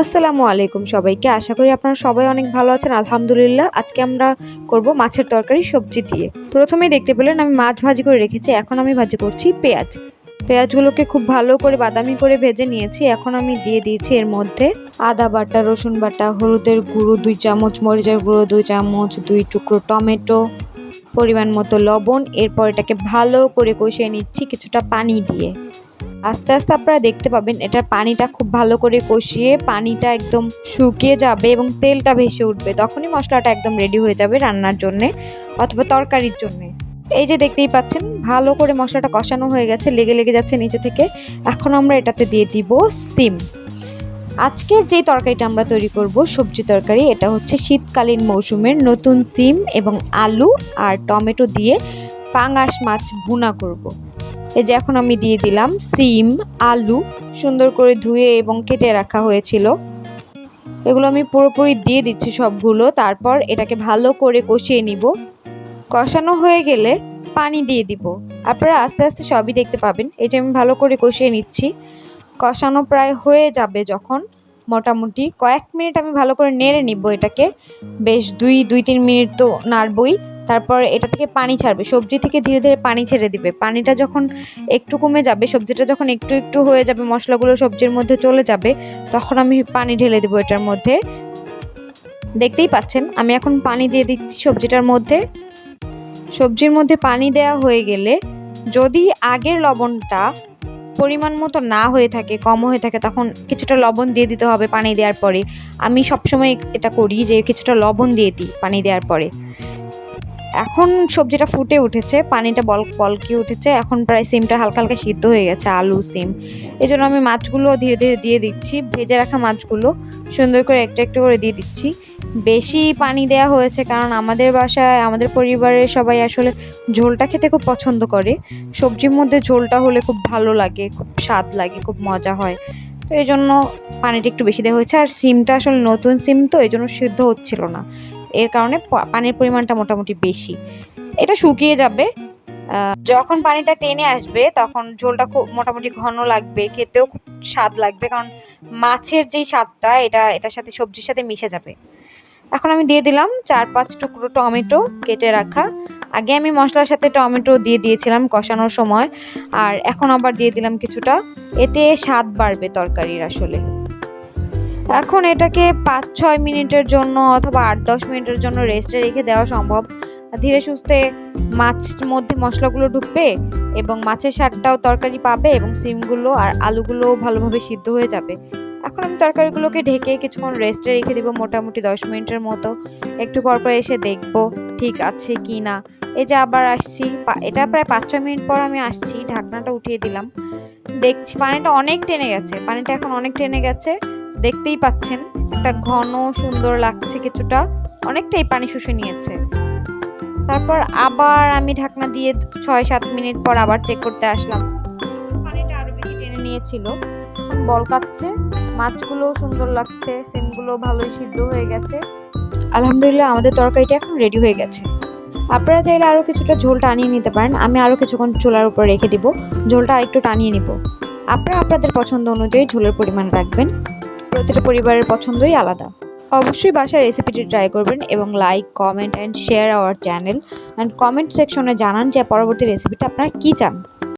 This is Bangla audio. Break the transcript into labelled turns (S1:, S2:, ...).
S1: আসসালামু আলাইকুম সবাইকে। আশা করি আপনারা সবাই অনেক ভালো আছেন। আলহামদুলিল্লাহ, আজকে আমরা করব মাছের তরকারি, সবজি দিয়ে। প্রথমেই দেখতে পেলেন, আমি মাছ ভাজি করে রেখেছি। এখন আমি ভাজি করছি পেঁয়াজ। পেঁয়াজগুলোকে খুব ভালো করে বাদামি করে ভেজে নিয়েছি। এখন আমি দিয়ে দিয়েছি এর মধ্যে আদা বাটা, রসুন বাটা, হলুদের গুঁড়ো, দুই চামচ মরিচের গুঁড়ো, দুই চামচ, দুই টুকরো টমেটো, পরিমাণ মতো লবণ। এরপর এটাকে ভালো করে কষিয়ে নিচ্ছি কিছুটা পানি দিয়ে। আস্তে আস্তে আপনারা দেখতে পাবেন, এটার পানিটা খুব ভালো করে কষিয়ে পানিটা একদম শুকিয়ে যাবে এবং তেলটা ভেসে উঠবে। তখনই মশলাটা একদম রেডি হয়ে যাবে রান্নার জন্যে অথবা তরকারির জন্যে। এই যে দেখতেই পাচ্ছেন, ভালো করে মশলাটা কষানো হয়ে গেছে, লেগে লেগে যাচ্ছে নিচে থেকে। এখন আমরা এটাতে দিয়ে দিব সিম। আজকের যে তরকারিটা আমরা তৈরি করব, সবজি তরকারি, এটা হচ্ছে শীতকালীন মৌসুমের নতুন সিম এবং আলু আর টমেটো দিয়ে পাঙাশ মাছ ভুনা করব। এই যে এখন আমি দিয়ে দিলাম সিম, আলু সুন্দর করে ধুয়ে এবং কেটে রাখা হয়েছিল। এগুলো আমি পুরোপুরি দিয়ে দিচ্ছি সবগুলো, তারপর এটাকে ভালো করে কষিয়ে নিব। কষানো হয়ে গেলে পানি দিয়ে দিব। আপনারা আস্তে আস্তে সবই দেখতে পাবেন। এই যে আমি ভালো করে কষিয়ে নিচ্ছি। কষানো প্রায় হয়ে যাবে যখন মোটামুটি কয়েক মিনিট আমি ভালো করে নেড়ে নিব এটাকে। বেশ দুই দুই, তিন মিনিট তো নাড়বই। তারপর এটা থেকে পানি ছাড়বে, সবজি থেকে ধীরে ধীরে পানি ছেড়ে দিবে। পানিটা যখন একটু কমে যাবে, সবজিটা যখন একটু একটু হয়ে যাবে, মশলাগুলো সবজির মধ্যে চলে যাবে, তখন আমি পানি ঢেলে দেবো এটার মধ্যে। দেখতেই পাচ্ছেন, আমি এখন পানি দিয়ে দিচ্ছি সবজিটার মধ্যে। সবজির মধ্যে পানি দেওয়া হয়ে গেলে যদি আগের লবণটা পরিমাণ মতো না হয়ে থাকে, কম হয়ে থাকে, তখন কিছুটা লবণ দিয়ে দিতে হবে পানি দেওয়ার পরে। আমি সবসময় এটা করি যে কিছুটা লবণ দিয়ে দিই পানি দেওয়ার পরে। এখন সবজিটা ফুটে উঠেছে, পানিটা বল, বলকে উঠেছে, এখন প্রায় সিমটা হালকা হালকা সিদ্ধ হয়ে গেছে, আলু, সিম। এই জন্য আমি মাছগুলো ধীরে ধীরে দিয়ে দিচ্ছি, ভেজে রাখা মাছগুলো সুন্দর করে একটা একটু করে দিয়ে দিচ্ছি। বেশি পানি দেওয়া হয়েছে কারণ আমাদের বাসায়, আমাদের পরিবারের সবাই আসলে ঝোলটা খেতে খুব পছন্দ করে। সবজির মধ্যে ঝোলটা হলে খুব ভালো লাগে, খুব স্বাদ লাগে, খুব মজা হয়। তো এই জন্য পানিটা একটু বেশি দেওয়া হয়েছে, আর সিমটা আসলে নতুন সিম তো এই জন্য সিদ্ধ হচ্ছিল না। এর কারণে পানির পরিমাণটা মোটামুটি বেশি। এটা শুকিয়ে যাবে। যখন পানিটা টেনে আসবে, তখন ঝোলটা খুব মোটামুটি ঘন লাগবে, খেতেও খুব স্বাদ লাগবে, কারণ মাছের যেই স্বাদটা, এটা, এটার সাথে সবজির সাথে মিশে যাবে। এখন আমি দিয়ে দিলাম চার পাঁচ টুকরো টমেটো কেটে রাখা। আগে আমি মশলার সাথে টমেটো দিয়ে দিয়েছিলাম কষানোর সময়, আর এখন আবার দিয়ে দিলাম কিছুটা। এতে স্বাদ বাড়বে তরকারির আসলে। এখন এটাকে পাঁচ ছয় মিনিটের জন্য অথবা আট দশ মিনিটের জন্য রেস্টে রেখে দেওয়া সম্ভব। ধীরে সুস্থে মাছ মধ্যে মশলাগুলো ঢুকবে এবং মাছের স্বাদটাও তরকারি পাবে এবং সিমগুলো আর আলুগুলো ভালোভাবে সিদ্ধ হয়ে যাবে। এখন আমি তরকারিগুলোকে ঢেকে কিছুক্ষণ রেস্টে রেখে দেবো মোটামুটি দশ মিনিটের মতো। একটু পর পর এসে দেখব ঠিক আছে কি না। এই যে আবার আসছি এটা প্রায় পাঁচ ছয় মিনিট পর আমি আসছি, ঢাকনাটা উঠিয়ে দিলাম। দেখছি পানিটা অনেক টেনে গেছে, পানিটা এখন অনেক টেনে গেছে। দেখতেই পাচ্ছেন, একটা ঘন সুন্দর লাগছে কিছুটা। অনেকটাই পানি শুষে নিয়েছে। তারপর আবার আমি ঢাকনা দিয়ে ছয় সাত মিনিট পর আবার চেক করতে আসলাম। পানিটা আরও বেশি টেনে নিয়েছিল। বলকাচ্ছে মাছগুলোও সুন্দর লাগছে, সিমগুলো ভালোই সিদ্ধ হয়ে গেছে। আলহামদুলিল্লাহ আমাদের তরকারিটা এখন রেডি হয়ে গেছে। আপনারা চাইলে আরও কিছুটা ঝোল টানিয়ে নিতে পারেন, আমি আরও কিছুক্ষণ চুলার উপর রেখে দিব। ঝোলটা আরেকটু টানিয়ে নিব। আপনারা আপনাদের পছন্দ অনুযায়ী ঝোলের পরিমাণ রাখবেন। প্রতিটা পরিবারের পছন্দই আলাদা। অবশ্যই বাসায় রেসিপিটি ট্রাই করবেন এবং like comment and share our channel and comment সেকশনে জানান যে পরবর্তী রেসিপিটা আপনারা কী চান।